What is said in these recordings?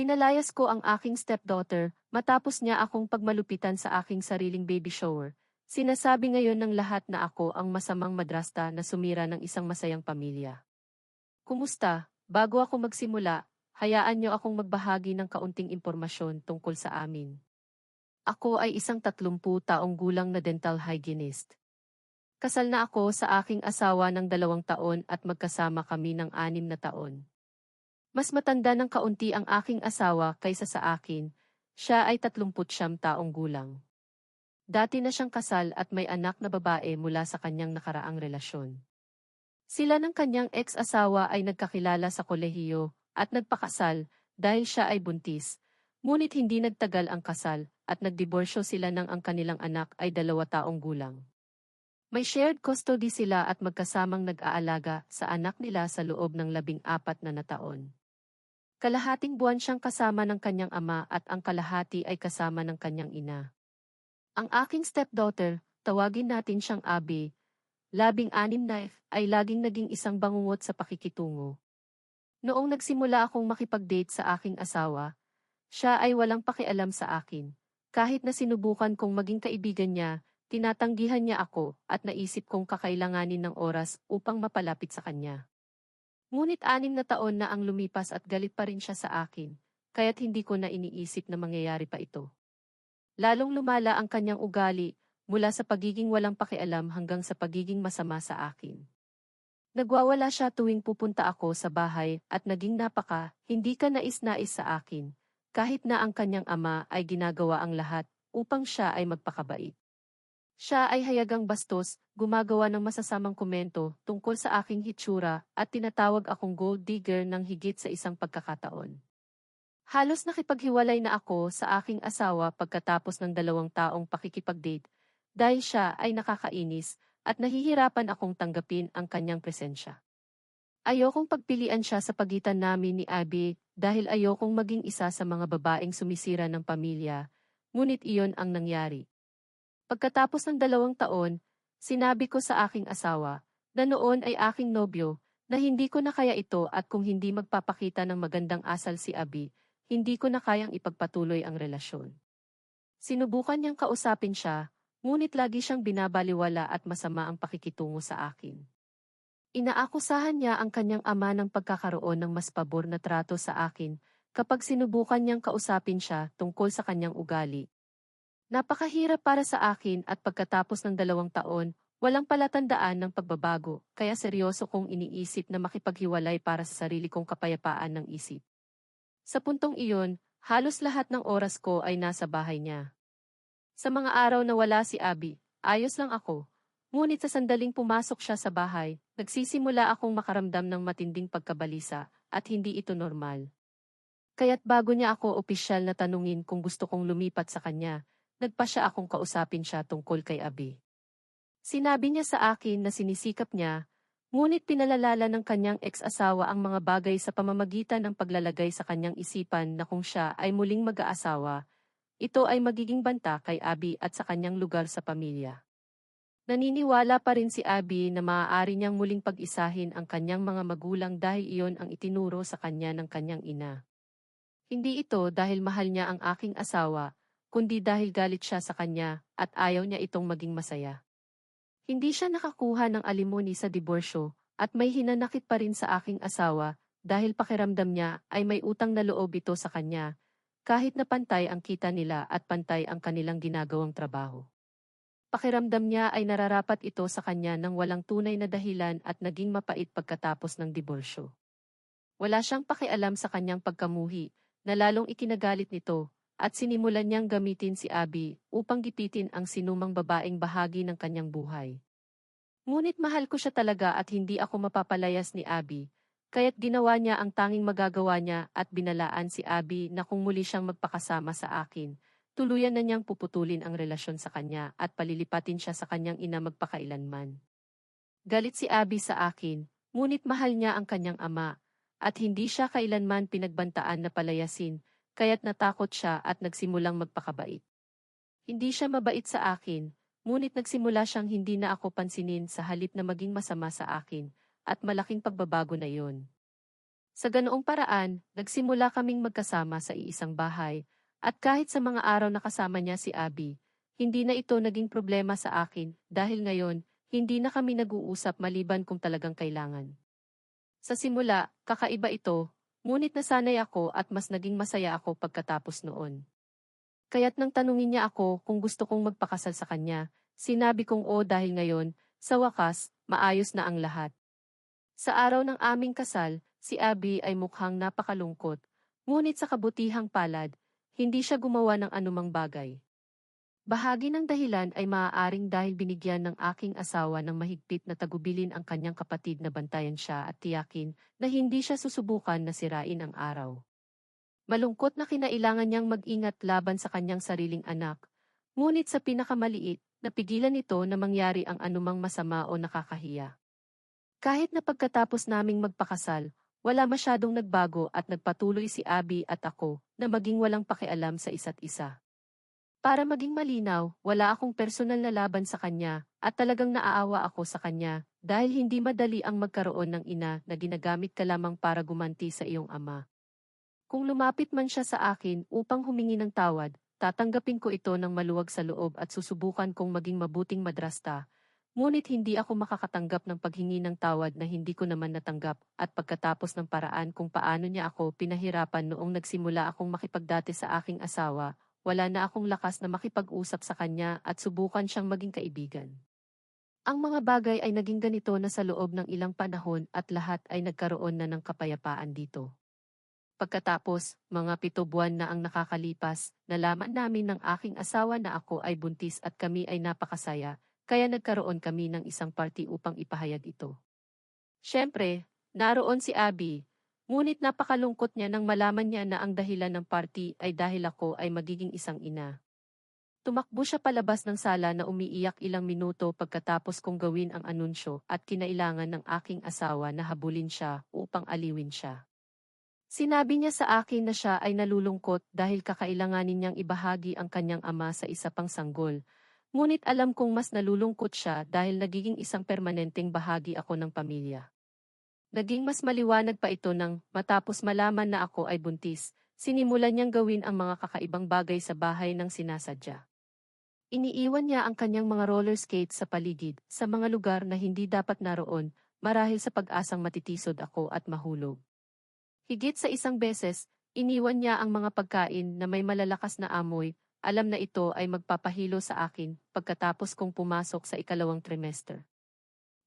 Pinalayas ko ang aking stepdaughter, matapos niya akong pagmalupitan sa aking sariling baby shower. Sinasabi ngayon ng lahat na ako ang masamang madrasta na sumira ng isang masayang pamilya. Kumusta? Bago ako magsimula, hayaan niyo akong magbahagi ng kaunting impormasyon tungkol sa amin. Ako ay isang 30 taong gulang na dental hygienist. Kasal na ako sa aking asawa ng dalawang taon at magkasama kami ng anim na taon. Mas matanda ng kaunti ang aking asawa kaysa sa akin, siya ay 39 taong gulang. Dati na siyang kasal at may anak na babae mula sa kanyang nakaraang relasyon. Sila ng kanyang ex-asawa ay nagkakilala sa kolehiyo at nagpakasal dahil siya ay buntis, ngunit hindi nagtagal ang kasal at nagdiborsyo sila nang ang kanilang anak ay dalawa taong gulang. May shared custody sila at magkasamang nag-aalaga sa anak nila sa loob ng labing apat na nataon. Kalahating buwan siyang kasama ng kanyang ama at ang kalahati ay kasama ng kanyang ina. Ang aking stepdaughter, tawagin natin siyang Abby, labing anim na ay laging naging isang bangungot sa pakikitungo. Noong nagsimula akong makipag-date sa aking asawa, siya ay walang pakialam sa akin. Kahit na sinubukan kong maging kaibigan niya, tinatanggihan niya ako at naisip kong kakailanganin ng oras upang mapalapit sa kanya. Ngunit anim na taon na ang lumipas at galit pa rin siya sa akin, kaya't hindi ko na iniisip na mangyayari pa ito. Lalong lumala ang kanyang ugali, mula sa pagiging walang pakialam hanggang sa pagiging masama sa akin. Nagwawala siya tuwing pupunta ako sa bahay at naging napaka, hindi ka nais-nais sa akin, kahit na ang kanyang ama ay ginagawa ang lahat upang siya ay magpakabait. Siya ay hayagang bastos, gumagawa ng masasamang komento tungkol sa aking hitsura at tinatawag akong gold digger ng higit sa isang pagkakataon. Halos nakipaghiwalay na ako sa aking asawa pagkatapos ng dalawang taong pakikipag-date dahil siya ay nakakainis at nahihirapan akong tanggapin ang kanyang presensya. Ayokong pagpilian siya sa pagitan namin ni Abby dahil ayokong maging isa sa mga babaeng sumisira ng pamilya, ngunit iyon ang nangyari. Pagkatapos ng dalawang taon, sinabi ko sa aking asawa, na noon ay aking nobyo, na hindi ko na kaya ito at kung hindi magpapakita ng magandang asal si Abi, hindi ko na kayang ipagpatuloy ang relasyon. Sinubukan niyang kausapin siya, ngunit lagi siyang binabaliwala at masama ang pakikitungo sa akin. Inaakusahan niya ang kanyang ama ng pagkakaroon ng mas pabor na trato sa akin kapag sinubukan niyang kausapin siya tungkol sa kanyang ugali, Napakahirap para sa akin at pagkatapos ng dalawang taon, walang palatandaan ng pagbabago, kaya seryoso kong iniisip na makipaghiwalay para sa sarili kong kapayapaan ng isip. Sa puntong iyon, halos lahat ng oras ko ay nasa bahay niya. Sa mga araw na wala si Abby, ayos lang ako. Ngunit sa sandaling pumasok siya sa bahay, nagsisimula akong makaramdam ng matinding pagkabalisa at hindi ito normal. Kaya't bago niya ako opisyal na tanungin kung gusto kong lumipat sa kanya, nagpa siya akong kausapin siya tungkol kay Abi. Sinabi niya sa akin na sinisikap niya, ngunit pinalalala ng kanyang ex-asawa ang mga bagay sa pamamagitan ng paglalagay sa kanyang isipan na kung siya ay muling mag-aasawa, ito ay magiging banta kay Abi at sa kanyang lugar sa pamilya. Naniniwala pa rin si Abi na maaari niyang muling pag-isahin ang kanyang mga magulang dahil iyon ang itinuro sa kanya ng kanyang ina. Hindi ito dahil mahal niya ang aking asawa, kundi dahil galit siya sa kanya at ayaw niya itong maging masaya. Hindi siya nakakuha ng alimony sa diborsyo at may hinanakit pa rin sa aking asawa dahil pakiramdam niya ay may utang na loob ito sa kanya kahit na pantay ang kita nila at pantay ang kanilang ginagawang trabaho. Pakiramdam niya ay nararapat ito sa kanya ng walang tunay na dahilan at naging mapait pagkatapos ng diborsyo. Wala siyang pakialam sa kanyang pagkamuhi, na lalong ikinagalit nito, at sinimulan niyang gamitin si Abby upang gipitin ang sinumang babaeng bahagi ng kanyang buhay. Ngunit mahal ko siya talaga at hindi ako mapapalayas ni Abby, kaya't ginawa niya ang tanging magagawa niya at binalaan si Abby na kung muli siyang magpakasama sa akin, tuluyan na niyang puputulin ang relasyon sa kanya at palilipatin siya sa kanyang ina magpakailanman. Galit si Abby sa akin, ngunit mahal niya ang kanyang ama, at hindi siya kailanman pinagbantaan na palayasin, kaya't natakot siya at nagsimulang magpakabait. Hindi siya mabait sa akin, ngunit nagsimula siyang hindi na ako pansinin sa halip na maging masama sa akin, at malaking pagbabago na yon. Sa ganoong paraan, nagsimula kaming magkasama sa iisang bahay, at kahit sa mga araw na kasama niya si Abby, hindi na ito naging problema sa akin dahil ngayon, hindi na kami nag-uusap maliban kung talagang kailangan. Sa simula, kakaiba ito, ngunit nasanay ako at mas naging masaya ako pagkatapos noon. Kaya't nang tanungin niya ako kung gusto kong magpakasal sa kanya, sinabi kong o dahil ngayon, sa wakas, maayos na ang lahat. Sa araw ng aming kasal, si Abby ay mukhang napakalungkot, ngunit sa kabutihang palad, hindi siya gumawa ng anumang bagay. Bahagi ng dahilan ay maaaring dahil binigyan ng aking asawa ng mahigpit na tagubilin ang kanyang kapatid na bantayan siya at tiyakin na hindi siya susubukan na sirain ang araw. Malungkot na kinailangan niyang mag-ingat laban sa kanyang sariling anak, ngunit sa pinakamaliit, napigilan ito na mangyari ang anumang masama o nakakahiya. Kahit na pagkatapos naming magpakasal, wala masyadong nagbago at nagpatuloy si Abby at ako na maging walang pakialam sa isa't isa. Para maging malinaw, wala akong personal na laban sa kanya, at talagang naaawa ako sa kanya, dahil hindi madali ang magkaroon ng ina na ginagamit ka lamang para gumanti sa iyong ama. Kung lumapit man siya sa akin upang humingi ng tawad, tatanggapin ko ito ng maluwag sa loob at susubukan kong maging mabuting madrasta, ngunit hindi ako makakatanggap ng paghingi ng tawad na hindi ko naman natanggap at pagkatapos ng paraan kung paano niya ako pinahirapan noong nagsimula akong makipagdati sa aking asawa, wala na akong lakas na makipag-usap sa kanya at subukan siyang maging kaibigan. Ang mga bagay ay naging ganito na sa loob ng ilang panahon at lahat ay nagkaroon na ng kapayapaan dito. Pagkatapos, mga pito buwan na ang nakakalipas, nalaman namin ng aking asawa na ako ay buntis at kami ay napakasaya, kaya nagkaroon kami ng isang party upang ipahayag ito. Siyempre, naroon si Abby, Ngunit napakalungkot niya nang malaman niya na ang dahilan ng party ay dahil ako ay magiging isang ina. Tumakbo siya palabas ng sala na umiiyak ilang minuto pagkatapos kong gawin ang anunsyo at kinailangan ng aking asawa na habulin siya upang aliwin siya. Sinabi niya sa akin na siya ay nalulungkot dahil kakailanganin niyang ibahagi ang kanyang ama sa isa pang sanggol, ngunit alam kong mas nalulungkot siya dahil nagiging isang permanenteng bahagi ako ng pamilya. Naging mas maliwanag pa ito nang matapos malaman na ako ay buntis, sinimulan niyang gawin ang mga kakaibang bagay sa bahay ng sinasadya. Iniiwan niya ang kanyang mga roller skates sa paligid, sa mga lugar na hindi dapat naroon, marahil sa pag-asang matitisod ako at mahulog. Higit sa isang beses, iniwan niya ang mga pagkain na may malalakas na amoy, alam na ito ay magpapahilo sa akin pagkatapos kong pumasok sa ikalawang trimester.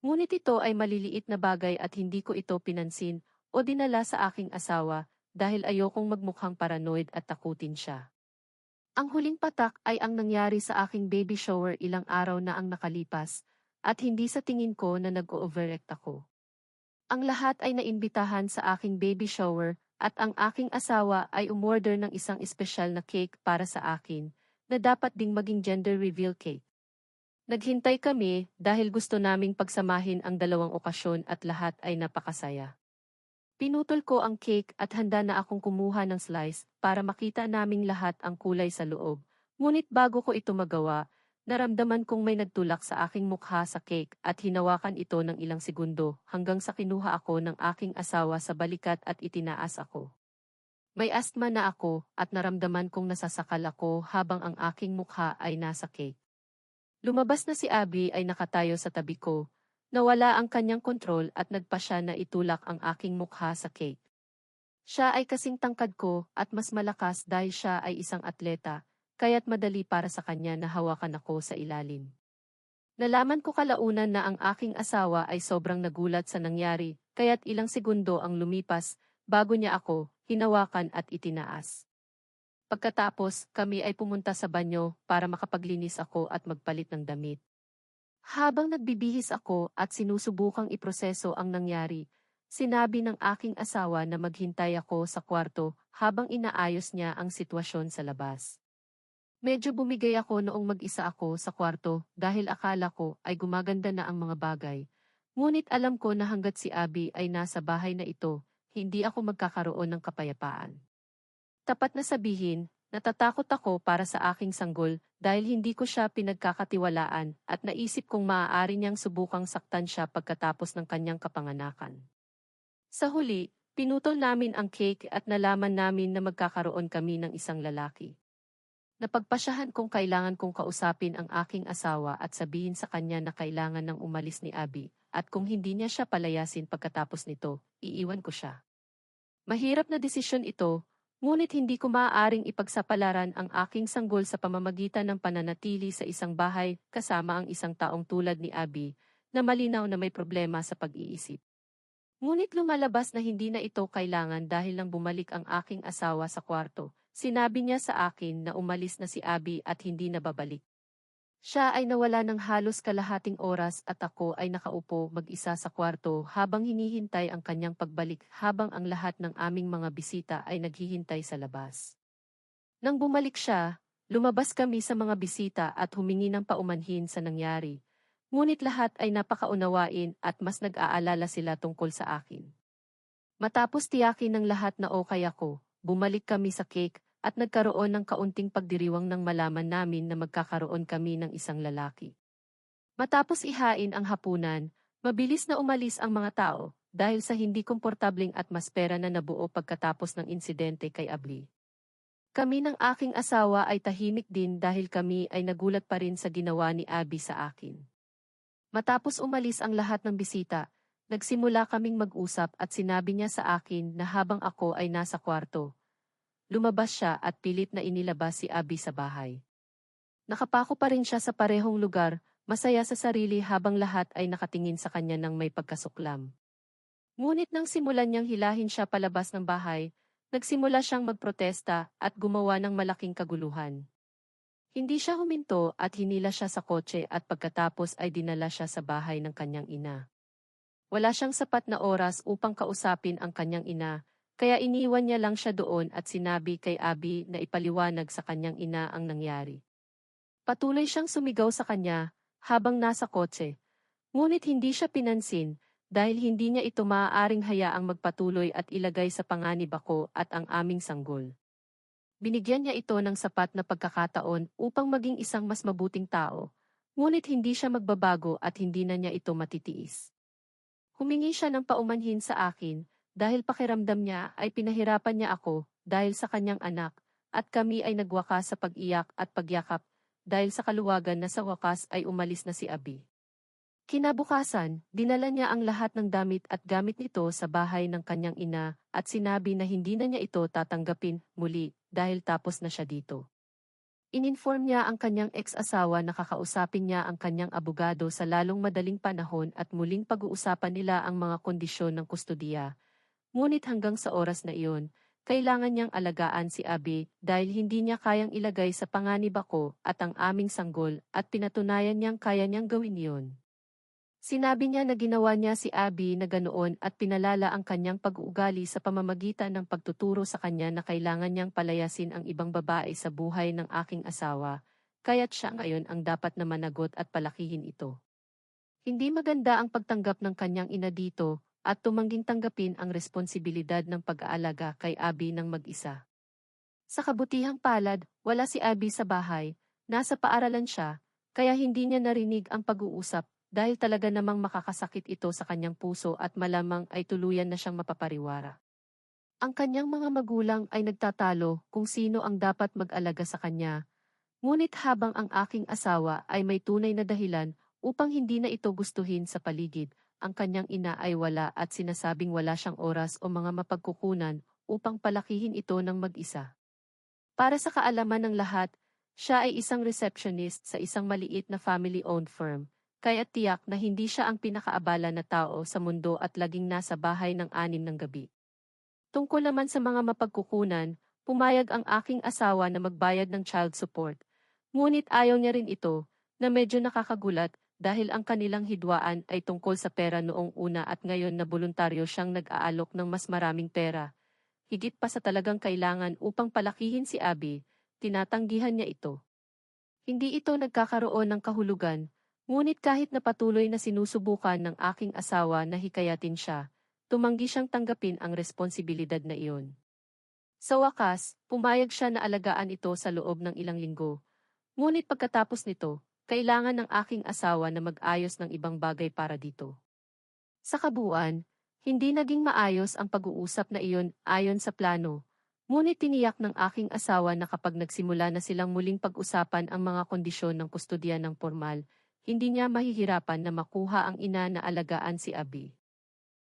Ngunit ito ay maliliit na bagay at hindi ko ito pinansin o dinala sa aking asawa dahil ayokong magmukhang paranoid at takutin siya. Ang huling patak ay ang nangyari sa aking baby shower ilang araw na ang nakalipas at hindi sa tingin ko na nag-overreact ako. Ang lahat ay naimbitahan sa aking baby shower at ang aking asawa ay umorder ng isang espesyal na cake para sa akin na dapat ding maging gender reveal cake. Naghintay kami dahil gusto naming pagsamahin ang dalawang okasyon at lahat ay napakasaya. Pinutol ko ang cake at handa na akong kumuha ng slice para makita naming lahat ang kulay sa loob. Ngunit bago ko ito magawa, naramdaman kong may nagtulak sa aking mukha sa cake at hinawakan ito ng ilang segundo hanggang sa kinuha ako ng aking asawa sa balikat at itinaas ako. May asthma na ako at naramdaman kong nasasakal ako habang ang aking mukha ay nasa cake. Lumabas na si Abby ay nakatayo sa tabi ko. Nawala ang kanyang kontrol at nagpa siya na itulak ang aking mukha sa cake. Siya ay kasing tangkad ko at mas malakas dahil siya ay isang atleta, kaya't madali para sa kanya na hawakan ako sa ilalim. Nalaman ko kalaunan na ang aking asawa ay sobrang nagulat sa nangyari, kaya't ilang segundo ang lumipas bago niya ako hinawakan at itinaas. Pagkatapos, kami ay pumunta sa banyo para makapaglinis ako at magpalit ng damit. Habang nagbibihis ako at sinusubukang iproseso ang nangyari, sinabi ng aking asawa na maghintay ako sa kwarto habang inaayos niya ang sitwasyon sa labas. Medyo bumigay ako noong mag-isa ako sa kwarto dahil akala ko ay gumaganda na ang mga bagay. Ngunit alam ko na hanggat si Abby ay nasa bahay na ito, hindi ako magkakaroon ng kapayapaan. Tapat na sabihin, natatakot ako para sa aking sanggol dahil hindi ko siya pinagkakatiwalaan at naisip kong maaari niyang subukang saktan siya pagkatapos ng kanyang kapanganakan. Sa huli, Pinutol namin ang cake at nalaman namin na magkakaroon kami ng isang lalaki. Napagpasyahan kong kailangan kong kausapin ang aking asawa at sabihin sa kanya na kailangan ng umalis ni Abby, at kung hindi niya siya palayasin pagkatapos nito, iiwan ko siya. Mahirap na desisyon ito, ngunit hindi ko maaaring ipagsapalaran ang aking sanggol sa pamamagitan ng pananatili sa isang bahay kasama ang isang taong tulad ni Abby, na malinaw na may problema sa pag-iisip. Ngunit lumalabas na hindi na ito kailangan dahil lang bumalik ang aking asawa sa kwarto. Sinabi niya sa akin na umalis na si Abby at hindi na babalik. Siya ay nawala ng halos kalahating oras at ako ay nakaupo mag-isa sa kwarto habang hinihintay ang kanyang pagbalik habang ang lahat ng aming mga bisita ay naghihintay sa labas. Nang bumalik siya, lumabas kami sa mga bisita at humingi ng paumanhin sa nangyari, Ngunit lahat ay napakaunawain at mas nag-aalala sila tungkol sa akin. Matapos tiyakin ng lahat na okay ako, bumalik kami sa cake at nagkaroon ng kaunting pagdiriwang nang malaman namin na magkakaroon kami ng isang lalaki. Matapos ihain ang hapunan, mabilis na umalis ang mga tao dahil sa hindi komportabling atmosfera na nabuo pagkatapos ng insidente kay Abli. Kami ng aking asawa ay tahimik din dahil kami ay nagulat pa rin sa ginawa ni Abby sa akin. Matapos umalis ang lahat ng bisita, nagsimula kaming mag-usap at sinabi niya sa akin na habang ako ay nasa kwarto. Lumabas siya at pilit na inilabas si Abby sa bahay. Nakapako pa rin siya sa parehong lugar, masaya sa sarili habang lahat ay nakatingin sa kanya ng may pagkasuklam. Ngunit nang simulan niyang hilahin siya palabas ng bahay, nagsimula siyang magprotesta at gumawa ng malaking kaguluhan. Hindi siya huminto at hinila siya sa kotse at pagkatapos ay dinala siya sa bahay ng kanyang ina. Wala siyang sapat na oras upang kausapin ang kanyang ina, kaya iniwan niya lang siya doon at sinabi kay Abby na ipaliwanag sa kanyang ina ang nangyari. Patuloy siyang sumigaw sa kanya habang nasa kotse. Ngunit hindi siya pinansin dahil hindi niya ito maaaring hayaang magpatuloy at ilagay sa panganib ako at ang aming sanggol. Binigyan niya ito ng sapat na pagkakataon upang maging isang mas mabuting tao, ngunit hindi siya magbabago at hindi na niya ito matitiis. Humingi siya ng paumanhin sa akin dahil pakiramdam niya ay pinahirapan niya ako dahil sa kanyang anak at kami ay nagwakas sa pag-iyak at pagyakap dahil sa kaluwagan na sa wakas ay umalis na si Abi. Kinabukasan, dinala niya ang lahat ng damit at gamit nito sa bahay ng kanyang ina at sinabi na hindi na niya ito tatanggapin muli dahil tapos na siya dito. Ininform niya ang kanyang ex-asawa na kakausapin niya ang kanyang abogado sa lalong madaling panahon at muling pag-uusapan nila ang mga kondisyon ng kustodiya. Ngunit hanggang sa oras na iyon, kailangan niyang alagaan si Abi dahil hindi niya kayang ilagay sa panganib ako at ang aming sanggol at pinatunayan niyang kaya niyang gawin iyon. Sinabi niya na ginawa niya si Abby na ganoon at pinalala ang kanyang pag-uugali sa pamamagitan ng pagtuturo sa kanya na kailangan niyang palayasin ang ibang babae sa buhay ng aking asawa, kaya't siya ngayon ang dapat na managot at palakihin ito. Hindi maganda ang pagtanggap ng kanyang ina dito at tumangging tanggapin ang responsibilidad ng pag-aalaga kay Abby ng mag-isa. Sa kabutihang palad, wala si Abby sa bahay, nasa paaralan siya, kaya hindi niya narinig ang pag-uusap dahil talaga namang makakasakit ito sa kanyang puso at malamang ay tuluyan na siyang mapapariwara. Ang kanyang mga magulang ay nagtatalo kung sino ang dapat mag-alaga sa kanya, ngunit habang ang aking asawa ay may tunay na dahilan upang hindi na ito gustuhin sa paligid, ang kanyang ina ay wala at sinasabing wala siyang oras o mga mapagkukunan upang palakihin ito ng mag-isa. Para sa kaalaman ng lahat, siya ay isang receptionist sa isang maliit na family-owned firm, kaya tiyak na hindi siya ang pinakaabala na tao sa mundo at laging nasa bahay ng anim ng gabi. Tungkol naman sa mga mapagkukunan, pumayag ang aking asawa na magbayad ng child support. Ngunit ayaw niya rin ito, na medyo nakakagulat dahil ang kanilang hidwaan ay tungkol sa pera noong una at ngayon na voluntaryo siyang nag-aalok ng mas maraming pera. Higit pa sa talagang kailangan upang palakihin si Abby, tinatanggihan niya ito. Hindi ito nagkakaroon ng kahulugan, Ngunit kahit na patuloy na sinusubukan ng aking asawa na hikayatin siya, tumanggi siyang tanggapin ang responsibilidad na iyon. Sa wakas, pumayag siya na alagaan ito sa loob ng ilang linggo. Ngunit pagkatapos nito, kailangan ng aking asawa na mag-ayos ng ibang bagay para dito. Sa kabuuan, Hindi naging maayos ang pag-uusap na iyon ayon sa plano. Ngunit tiniyak ng aking asawa na kapag nagsimula na silang muling pag-usapan ang mga kondisyon ng kustodya ng formal, hindi niya mahihirapan na makuha ang ina na alagaan si Abi.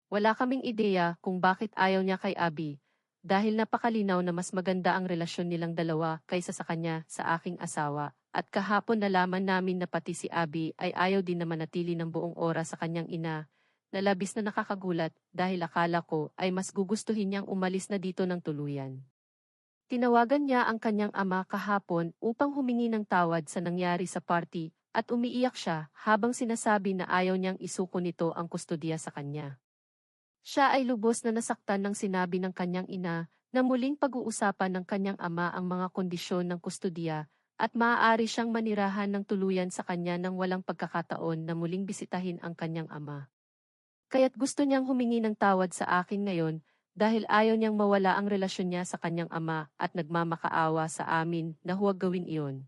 Wala kaming ideya kung bakit ayaw niya kay Abi, dahil napakalinaw na mas maganda ang relasyon nilang dalawa kaysa sa kanya sa aking asawa, at kahapon nalaman namin na pati si Abi ay ayaw din na manatili ng buong oras sa kanyang ina, na na nakakagulat dahil akala ko ay mas gugustuhin niyang umalis na dito ng tuluyan. Tinawagan niya ang kanyang ama kahapon upang humingi ng tawad sa nangyari sa party at umiiyak siya habang sinasabi na ayaw niyang isuko nito ang kustodiya sa kanya. Siya ay lubos na nasaktan ng sinabi ng kanyang ina na muling pag-uusapan ng kanyang ama ang mga kondisyon ng kustodiya at maaari siyang manirahan ng tuluyan sa kanya nang walang pagkakataon na muling bisitahin ang kanyang ama. Kaya't gusto niyang humingi ng tawad sa akin ngayon dahil ayaw niyang mawala ang relasyon niya sa kanyang ama at nagmamakaawa sa amin na huwag gawin iyon.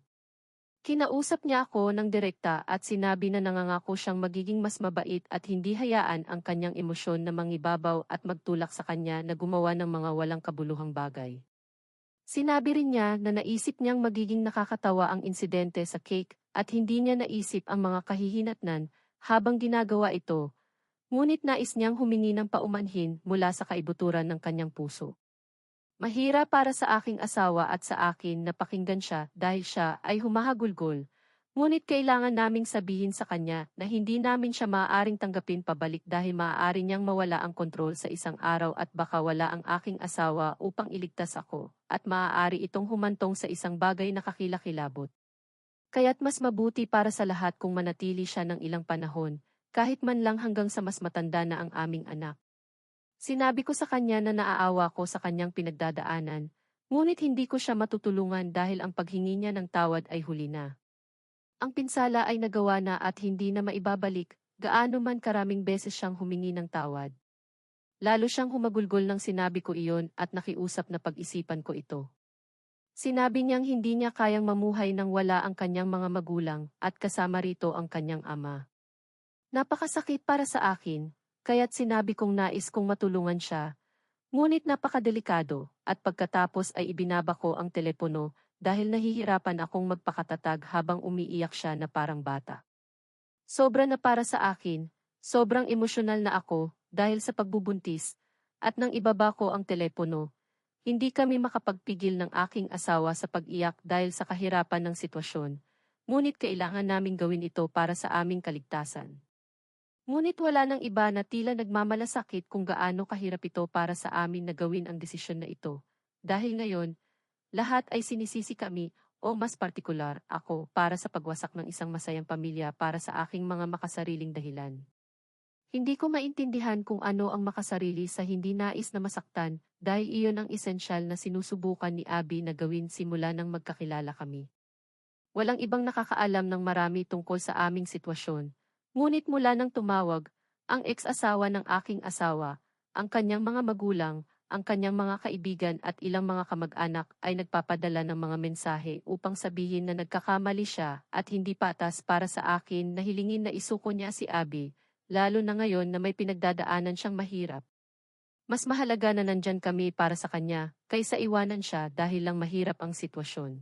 Kinausap niya ako ng direkta at sinabi na nangangako siyang magiging mas mabait at hindi hayaan ang kanyang emosyon na mangibabaw at magtulak sa kanya na gumawa ng mga walang kabuluhang bagay. Sinabi rin niya na naisip niyang magiging nakakatawa ang insidente sa cake at hindi niya naisip ang mga kahihinatnan habang ginagawa ito Ngunit nais niyang humingi ng paumanhin mula sa kaibuturan ng kanyang puso. Mahira para sa aking asawa at sa akin na pakinggan siya dahil siya ay humahagulgol. Ngunit kailangan naming sabihin sa kanya na hindi namin siya maaaring tanggapin pabalik dahil maaari niyang mawala ang kontrol sa isang araw at baka wala ang aking asawa upang iligtas ako, at maaari itong humantong sa isang bagay na kakilakilabot. Kaya't mas mabuti para sa lahat kung manatili siya ng ilang panahon, kahit man lang hanggang sa mas matanda na ang aming anak. Sinabi ko sa kanya na naaawa ko sa kanyang pinagdadaanan, ngunit hindi ko siya matutulungan dahil ang paghingi niya ng tawad ay huli na. Ang pinsala ay nagawa na at hindi na maibabalik, gaano man karaming beses siyang humingi ng tawad. Lalo siyang humagulgol nang sinabi ko iyon at nakiusap na pag-isipan ko ito. Sinabi niyang hindi niya kayang mamuhay nang wala ang kanyang mga magulang at kasama rito ang kanyang ama. Napakasakit para sa akin, kaya't sinabi kong nais kong matulungan siya. Ngunit napakadelikado, at pagkatapos ay ibinaba ko ang telepono dahil nahihirapan akong magpakatatag habang umiiyak siya na parang bata. Sobra na para sa akin, sobrang emosyonal na ako dahil sa pagbubuntis, at nang ibaba ko ang telepono, hindi kami makapagpigil ng aking asawa sa pag-iyak dahil sa kahirapan ng sitwasyon, ngunit kailangan naming gawin ito para sa aming kaligtasan. Ngunit wala nang iba na tila nagmamalasakit kung gaano kahirap ito para sa amin na gawin ang desisyon na ito. Dahil ngayon, lahat ay sinisisi kami, o mas partikular, ako, para sa pagwasak ng isang masayang pamilya para sa aking mga makasariling dahilan. Hindi ko maintindihan kung ano ang makasarili sa hindi nais na masaktan, dahil iyon ang esensyal na sinusubukan ni Abby na gawin simula nang magkakilala kami. Walang ibang nakakaalam ng marami tungkol sa aming sitwasyon, Ngunit mula nang tumawag, ang ex-asawa ng aking asawa, ang kanyang mga magulang, ang kanyang mga kaibigan at ilang mga kamag-anak ay nagpapadala ng mga mensahe upang sabihin na nagkakamali siya at hindi patas para sa akin na hilingin na isuko niya si Abby, lalo na ngayon na may pinagdadaanan siyang mahirap. Mas mahalaga na nandyan kami para sa kanya, kaysa iwanan siya dahil lang mahirap ang sitwasyon.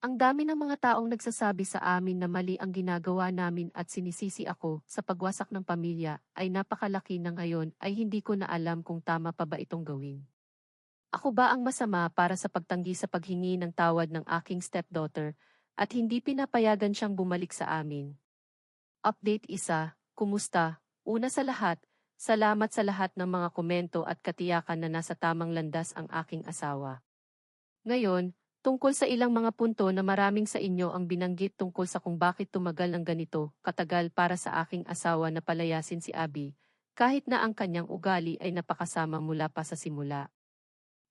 Ang dami ng mga taong nagsasabi sa amin na mali ang ginagawa namin at sinisisi ako sa pagwasak ng pamilya ay napakalaki na ngayon ay hindi ko na alam kung tama pa ba itong gawin. Ako ba ang masama para sa pagtanggi sa paghingi ng tawad ng aking stepdaughter at hindi pinapayagan siyang bumalik sa amin? Update isa, kumusta? Una sa lahat, salamat sa lahat ng mga komento at katiyakan na nasa tamang landas ang aking asawa. Ngayon, Tungkol sa ilang mga punto na maraming sa inyo ang binanggit tungkol sa kung bakit tumagal ng ganito, katagal para sa aking asawa na palayasin si Abby, kahit na ang kanyang ugali ay napakasama mula pa sa simula.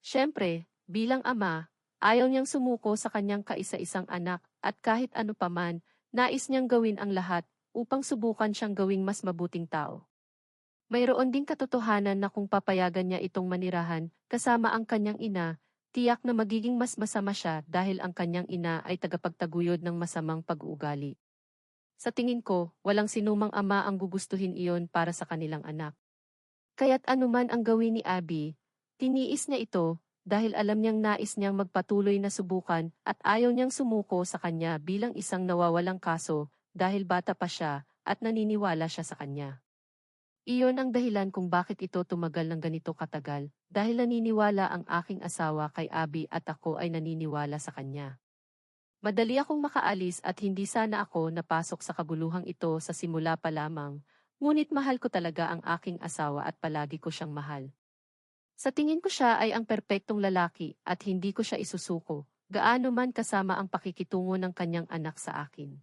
Siyempre, bilang ama, ayaw niyang sumuko sa kanyang kaisa-isang anak at kahit ano paman, nais niyang gawin ang lahat upang subukan siyang gawing mas mabuting tao. Mayroon ding katotohanan na kung papayagan niya itong manirahan kasama ang kanyang ina, Tiyak na magiging mas masama siya dahil ang kanyang ina ay tagapagtaguyod ng masamang pag-uugali. Sa tingin ko, walang sinumang ama ang gugustuhin iyon para sa kanilang anak. Kaya't anuman ang gawin ni Abby, tiniis niya ito dahil alam niyang nais niyang magpatuloy na subukan at ayaw niyang sumuko sa kanya bilang isang nawawalang kaso dahil bata pa siya at naniniwala siya sa kanya. Iyon ang dahilan kung bakit ito tumagal ng ganito katagal dahil naniniwala ang aking asawa kay Abby at ako ay naniniwala sa kanya. Madali akong makaalis at hindi sana ako napasok sa kabuluhang ito sa simula pa lamang, ngunit mahal ko talaga ang aking asawa at palagi ko siyang mahal. Sa tingin ko siya ay ang perpektong lalaki at hindi ko siya isusuko, gaano man kasama ang pakikitungo ng kanyang anak sa akin.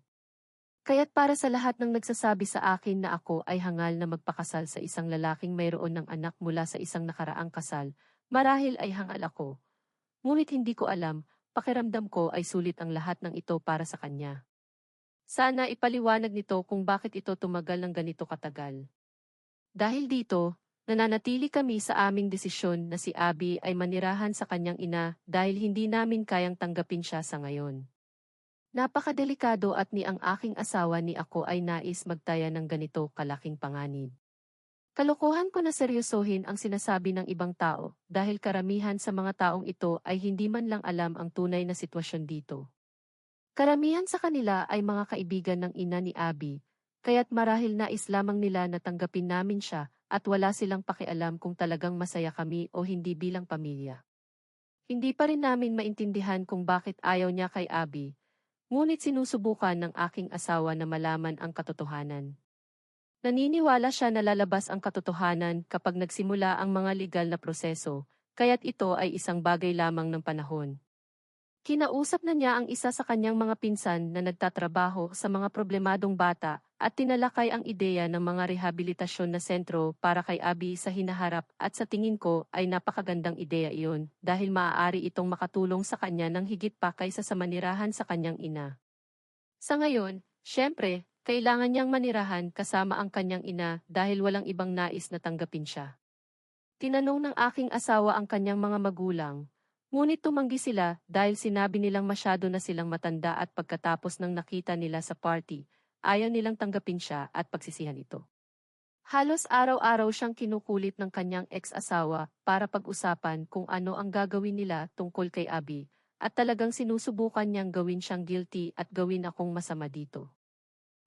Kaya't para sa lahat ng nagsasabi sa akin na ako ay hangal na magpakasal sa isang lalaking mayroon ng anak mula sa isang nakaraang kasal, marahil ay hangal ako. Ngunit hindi ko alam, pakiramdam ko ay sulit ang lahat ng ito para sa kanya. Sana ipaliwanag nito kung bakit ito tumagal ng ganito katagal. Dahil dito, nananatili kami sa aming desisyon na si Abby ay manirahan sa kanyang ina dahil hindi namin kayang tanggapin siya sa ngayon. Napakadelikado at ni ang aking asawa ni ako ay nais magtaya ng ganito kalaking panganib. Kalokohan ko na seryosohin ang sinasabi ng ibang tao dahil karamihan sa mga taong ito ay hindi man lang alam ang tunay na sitwasyon dito. Karamihan sa kanila ay mga kaibigan ng ina ni Abby, kaya't marahil nais lamang nila na tanggapin namin siya at wala silang pakialam kung talagang masaya kami o hindi bilang pamilya. Hindi pa rin namin maintindihan kung bakit ayaw niya kay Abby, ngunit sinusubukan ng aking asawa na malaman ang katotohanan. Naniniwala siya na lalabas ang katotohanan kapag nagsimula ang mga legal na proseso, kaya't ito ay isang bagay lamang ng panahon. Kinausap na niya ang isa sa kanyang mga pinsan na nagtatrabaho sa mga problemadong bata at tinalakay ang ideya ng mga rehabilitasyon na sentro para kay Abby sa hinaharap at sa tingin ko ay napakagandang ideya iyon dahil maaari itong makatulong sa kanya ng higit pa kaysa sa manirahan sa kanyang ina. Sa ngayon, syempre, kailangan niyang manirahan kasama ang kanyang ina dahil walang ibang nais na tanggapin siya. Tinanong ng aking asawa ang kanyang mga magulang, Ngunit tumanggi sila dahil sinabi nilang masyado na silang matanda at pagkatapos ng nakita nila sa party, ayaw nilang tanggapin siya at pagsisihan ito. Halos araw-araw siyang kinukulit ng kanyang ex-asawa para pag-usapan kung ano ang gagawin nila tungkol kay Abby, at talagang sinusubukan niyang gawin siyang guilty at gawin akong masama dito.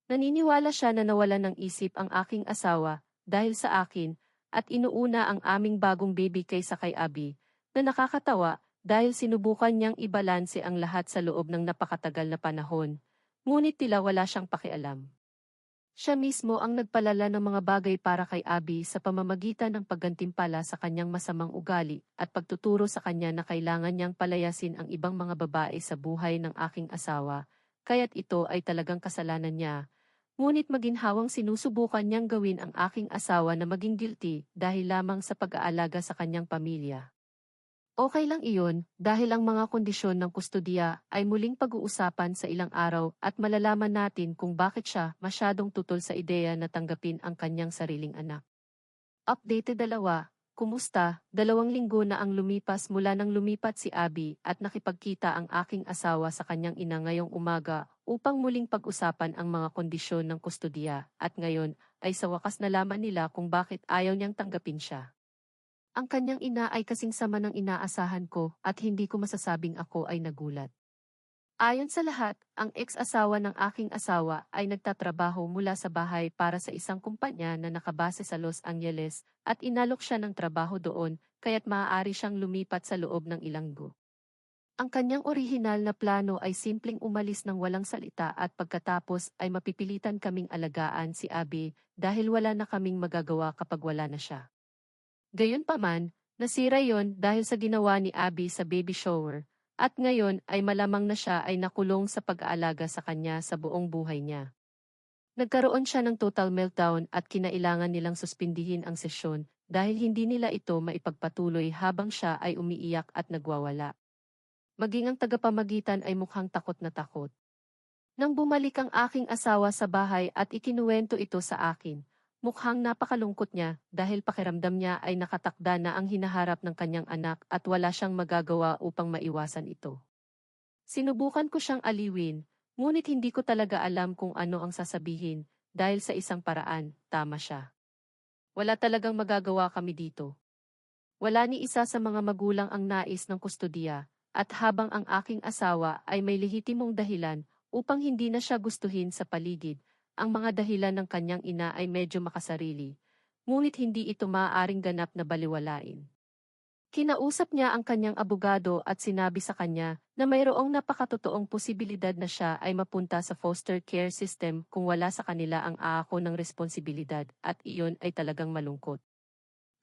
Naniniwala siya na nawalan ng isip ang aking asawa dahil sa akin at inuuna ang aming bagong baby kaysa kay Abby, na nakakatawa dahil sinubukan niyang ibalanse ang lahat sa loob ng napakatagal na panahon, ngunit tila wala siyang pakialam. Siya mismo ang nagpalala ng mga bagay para kay Abby sa pamamagitan ng paggantimpala sa kanyang masamang ugali at pagtuturo sa kanya na kailangan niyang palayasin ang ibang mga babae sa buhay ng aking asawa, kaya't ito ay talagang kasalanan niya. Ngunit maginhawang sinusubukan niyang gawin ang aking asawa na maging guilty dahil lamang sa pag-aalaga sa kanyang pamilya. Okay lang iyon dahil ang mga kondisyon ng kustodiya ay muling pag-uusapan sa ilang araw at malalaman natin kung bakit siya masyadong tutol sa ideya na tanggapin ang kanyang sariling anak. Update dalawa, kumusta? Dalawang linggo na ang lumipas mula nang lumipat si Abby at nakipagkita ang aking asawa sa kanyang ina ngayong umaga upang muling pag-usapan ang mga kondisyon ng kustodiya at ngayon ay sa wakas nalaman nila kung bakit ayaw niyang tanggapin siya. Ang kanyang ina ay kasing sama ng inaasahan ko at hindi ko masasabing ako ay nagulat. Ayon sa lahat, ang ex-asawa ng aking asawa ay nagtatrabaho mula sa bahay para sa isang kumpanya na nakabase sa Los Angeles at inalok siya ng trabaho doon kaya't maaari siyang lumipat sa loob ng ilang go. Ang kanyang orihinal na plano ay simpleng umalis ng walang salita at pagkatapos ay mapipilitan kaming alagaan si Abby dahil wala na kaming magagawa kapag wala na siya. Gayunpaman, nasira yon dahil sa ginawa ni Abby sa baby shower, at ngayon ay malamang na siya ay nakulong sa pag-aalaga sa kanya sa buong buhay niya. Nagkaroon siya ng total meltdown at kinailangan nilang suspindihin ang sesyon dahil hindi nila ito maipagpatuloy habang siya ay umiiyak at nagwawala. Maging ang tagapamagitan ay mukhang takot na takot. Nang bumalik ang aking asawa sa bahay at ikinuwento ito sa akin, Mukhang napakalungkot niya dahil pakiramdam niya ay nakatakda na ang hinaharap ng kanyang anak at wala siyang magagawa upang maiwasan ito. Sinubukan ko siyang aliwin, ngunit hindi ko talaga alam kung ano ang sasabihin, dahil sa isang paraan, tama siya. Wala talagang magagawa kami dito. Wala ni isa sa mga magulang ang nais ng kustodiya, at habang ang aking asawa ay may lehitimong dahilan upang hindi na siya gustuhin sa paligid, ang mga dahilan ng kanyang ina ay medyo makasarili, ngunit hindi ito maaaring ganap na baliwalain. Kinausap niya ang kanyang abogado at sinabi sa kanya na mayroong napakatotoong posibilidad na siya ay mapunta sa foster care system kung wala sa kanila ang aako ng responsibilidad at iyon ay talagang malungkot.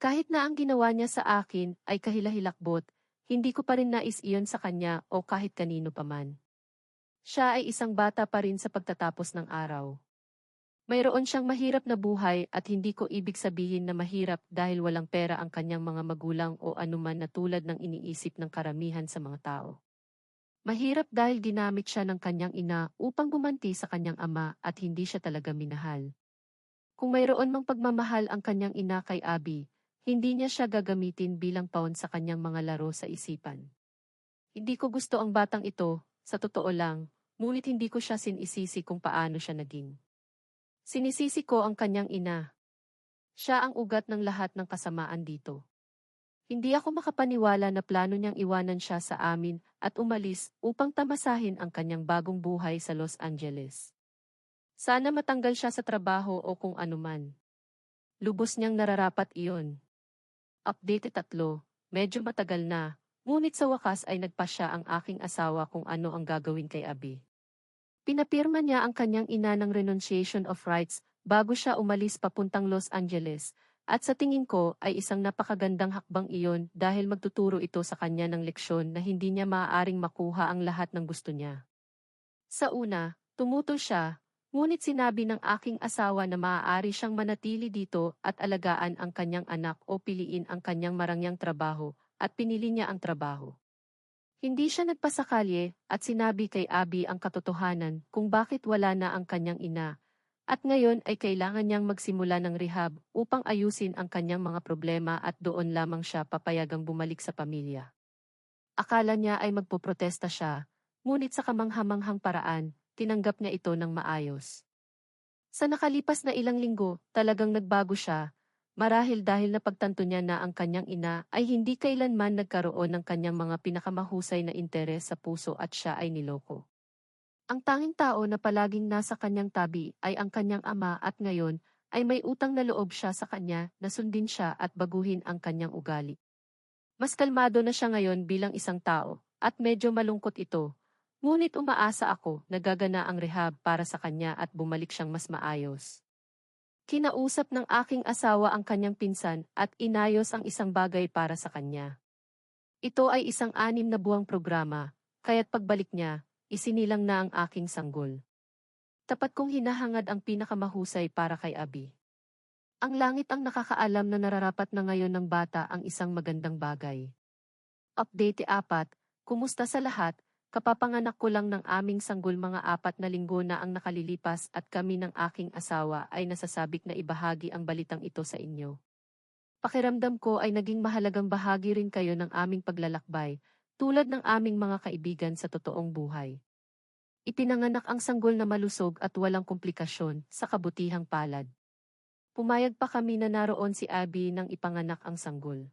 Kahit na ang ginawa niya sa akin ay kahilahilakbot, hindi ko pa rin nais iyon sa kanya o kahit kanino paman. Siya ay isang bata pa rin sa pagtatapos ng araw. Mayroon siyang mahirap na buhay at hindi ko ibig sabihin na mahirap dahil walang pera ang kanyang mga magulang o anuman na tulad ng iniisip ng karamihan sa mga tao. Mahirap dahil ginamit siya ng kanyang ina upang gumanti sa kanyang ama at hindi siya talaga minahal. Kung mayroon mang pagmamahal ang kanyang ina kay Abby, hindi niya siya gagamitin bilang paon sa kanyang mga laro sa isipan. Hindi ko gusto ang batang ito, sa totoo lang, ngunit hindi ko siya sinisisi kung paano siya naging. Sinisisi ko ang kanyang ina. Siya ang ugat ng lahat ng kasamaan dito. Hindi ako makapaniwala na plano niyang iwanan siya sa amin at umalis upang tamasahin ang kanyang bagong buhay sa Los Angeles. Sana matanggal siya sa trabaho o kung anuman. Lubos niyang nararapat iyon. Update tatlo, medyo matagal na, ngunit sa wakas ay nagpa siya ang aking asawa kung ano ang gagawin kay Abi. Pinapirma niya ang kanyang ina ng renunciation of rights bago siya umalis papuntang Los Angeles, at sa tingin ko ay isang napakagandang hakbang iyon dahil magtuturo ito sa kanya ng leksyon na hindi niya maaaring makuha ang lahat ng gusto niya. Sa una, tumuto siya, ngunit sinabi ng aking asawa na maaari siyang manatili dito at alagaan ang kanyang anak o piliin ang kanyang marangyang trabaho, at pinili niya ang trabaho. Hindi siya nagpasakalye at sinabi kay Abby ang katotohanan kung bakit wala na ang kanyang ina. At ngayon ay kailangan niyang magsimula ng rehab upang ayusin ang kanyang mga problema at doon lamang siya papayagang bumalik sa pamilya. Akala niya ay magpoprotesta siya, ngunit sa kamanghamanghang paraan, tinanggap niya ito ng maayos. Sa nakalipas na ilang linggo, talagang nagbago siya, Marahil dahil napagtanto niya na ang kanyang ina ay hindi kailanman nagkaroon ng kanyang mga pinakamahusay na interes sa puso at siya ay niloko. Ang tanging tao na palaging nasa kanyang tabi ay ang kanyang ama at ngayon ay may utang na loob siya sa kanya na sundin siya at baguhin ang kanyang ugali. Mas kalmado na siya ngayon bilang isang tao at medyo malungkot ito, ngunit umaasa ako na gagana ang rehab para sa kanya at bumalik siyang mas maayos. Kinausap ng aking asawa ang kanyang pinsan at inayos ang isang bagay para sa kanya. Ito ay isang anim na buwang programa, kaya't pagbalik niya, isinilang na ang aking sanggol. Tapat kong hinahangad ang pinakamahusay para kay Abi. Ang langit ang nakakaalam na nararapat na ngayon ng bata ang isang magandang bagay. Update 4, kumusta sa lahat, Kapapanganak ko lang ng aming sanggol mga apat na linggo na ang nakalilipas at kami ng aking asawa ay nasasabik na ibahagi ang balitang ito sa inyo. Pakiramdam ko ay naging mahalagang bahagi rin kayo ng aming paglalakbay, tulad ng aming mga kaibigan sa totoong buhay. Ipinanganak ang sanggol na malusog at walang komplikasyon sa kabutihang palad. Pumayag pa kami na naroon si Abby nang ipanganak ang sanggol.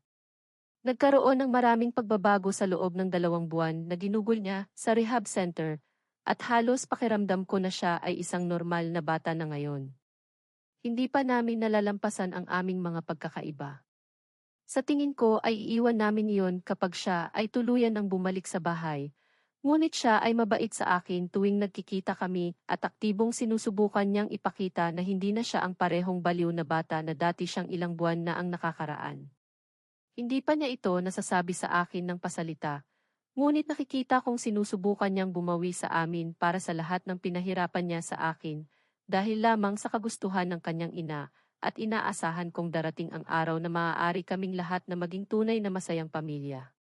Nagkaroon ng maraming pagbabago sa loob ng dalawang buwan na ginugol niya sa rehab center, at halos pakiramdam ko na siya ay isang normal na bata na ngayon. Hindi pa namin nalalampasan ang aming mga pagkakaiba. Sa tingin ko ay iiwan namin iyon kapag siya ay tuluyan ang bumalik sa bahay, ngunit siya ay mabait sa akin tuwing nagkikita kami at aktibong sinusubukan niyang ipakita na hindi na siya ang parehong baliw na bata na dati siyang ilang buwan na ang nakakaraan. Hindi pa niya ito nasasabi sa akin ng pasalita, ngunit nakikita kong sinusubukan niyang bumawi sa amin para sa lahat ng pinahirapan niya sa akin, dahil lamang sa kagustuhan ng kanyang ina, at inaasahan kong darating ang araw na maaari kaming lahat na maging tunay na masayang pamilya.